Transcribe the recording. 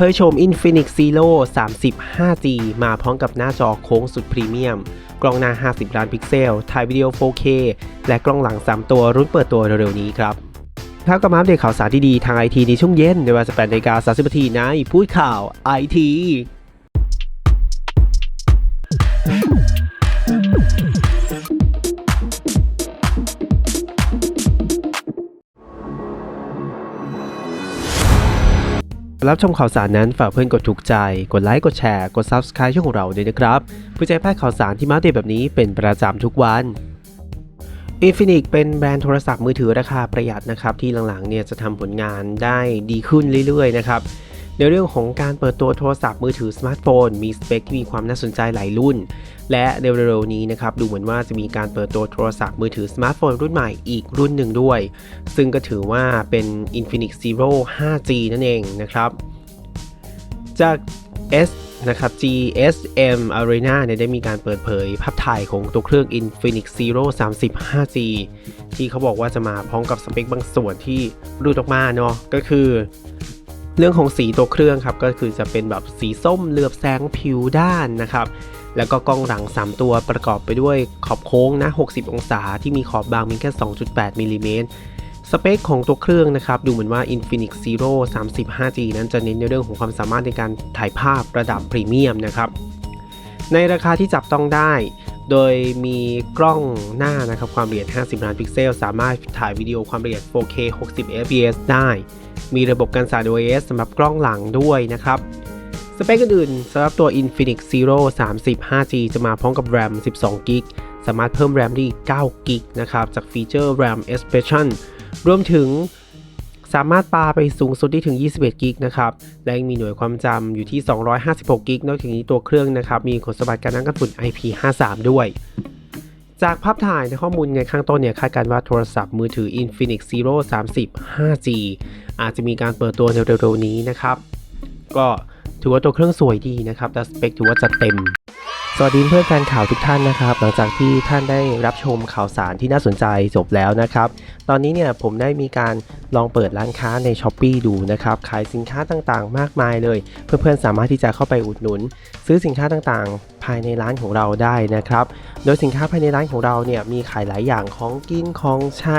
เพื่อชม Infinix Zero 30 5G มาพร้อมกับหน้าจอโค้งสุดพรีเมียม กล้องหน้า 50 ล้านพิกเซล ถ่ายวิดีโอ 4K และกล้องหลัง 3 ตัวรุ่นเปิดตัวเร็วๆนี้ครับถ้ากับมาอัปเดตข่าวสารที่ดีทางไอทีในช่วงเย็นในเวลา18นาฬิกา30นาทีในพูดข่าวไอที รับชมข่าวสารนั้นฝากเพื่อนกดถูกใจ กดไลค์ กดแชร์ กด Subscribe ช่องของเราด้วยนะครับเพื่อจะให้พลาดข่าวสารที่มาเดตแบบนี้เป็นประจำทุกวัน Infinix เป็นแบรนด์โทรศัพท์มือถือราคาประหยัดนะครับ ที่หลังๆเนี่ยจะทำผลงานได้ดีขึ้นเรื่อยๆนะครับ ในเรื่องของการเปิดตัวโทรศัพท์มือถือสมาร์ทโฟน มีสเปคที่มีความน่าสนใจหลายรุ่น และเร็วๆนี้นะครับดูเหมือนว่าจะมีการเปิดตัวโทรศัพท์มือถือสมาร์ทโฟนรุ่นใหม่อีกรุ่นหนึ่งด้วย ซึ่งก็ถือว่าเป็น Infinix Zero 5G นั่นเองนะครับจาก S นะครับ GSM Arena เนี่ยได้มีการเปิดเผยภาพถ่ายของตัวเครื่อง Infinix Zero 30 5G ที่เขาบอกว่าจะมาพร้อมกับสเปคบางส่วนที่รูดออกมาเนาะก็คือ เรื่องของสีตัวเครื่องครับก็คือจะเป็นแบบสีส้มเหลือบแสงผิวด้านนะครับ แล้วก็กล้องหลัง 3 ตัวประกอบไปด้วยขอบโค้งนะ 60 องศาที่มีขอบบางเพียงแค่ 2.8มิลลิเมตรสเปคของตัวเครื่องนะครับ ดูเหมือนว่า Infinix Zero 30 5G นั้นจะเน้นในเรื่องของความสามารถในการถ่ายภาพระดับพรีเมียมนะครับ ในราคาที่จับต้องได้ โดยมีกล้องหน้านะครับความละเอียด 50 ล้านพิกเซล สามารถถ่ายวิดีโอความละเอียด 4K 60 fps ได้ มีระบบการสั่น OIS สำหรับกล้องหลังด้วยนะครับ สเปคอื่นๆสำหรับตัว Infinix Zero 30 5G จะมาพร้อมกับ RAM 12 g b สามารถเพิ่ม RAM ได้อีก9 g b นะครับ จากฟีเจอร์ RAM Expression รวมถึงสามารถปาไปสูงสุดได้ถึง 21 กิกนะครับ และยังมีหน่วยความจำอยู่ที่ 256 กิก นอกจากนี้ตัวเครื่องนะครับ มีคุณสมบัติการนั่งกันฝุ่น IP53 ด้วย จากภาพถ่ายในข้อมูลในข้างต้นเนี่ย คาดการณ์ว่าโทรศัพท์มือถือ Infinix Zero 30 5G อาจจะมีการเปิดตัวในเร็วๆนี้นะครับ ก็ถือว่าตัวเครื่องสวยดีนะครับแต่สเปคถือว่าจะเต็ม สวัสดีเพื่อนแฟนข่าวทุกท่านนะครับ หลังจากที่ท่านได้รับชมข่าวสารที่น่าสนใจจบแล้วนะครับ ตอนนี้เนี่ยผมได้มีการลองเปิดร้านค้าใน s h อ p e e ดูนะครับ ขายสินค้าต่างๆ มากมายเลย เพื่อนๆสามารถที่จะเข้าไปอุดหนุน ซื้อสินค้าต่างๆ ภายในร้านของเราได้นะครับ โดยสินค้าภายในร้านของเราเนี่ยมีขายหลายอย่างของกินของใช้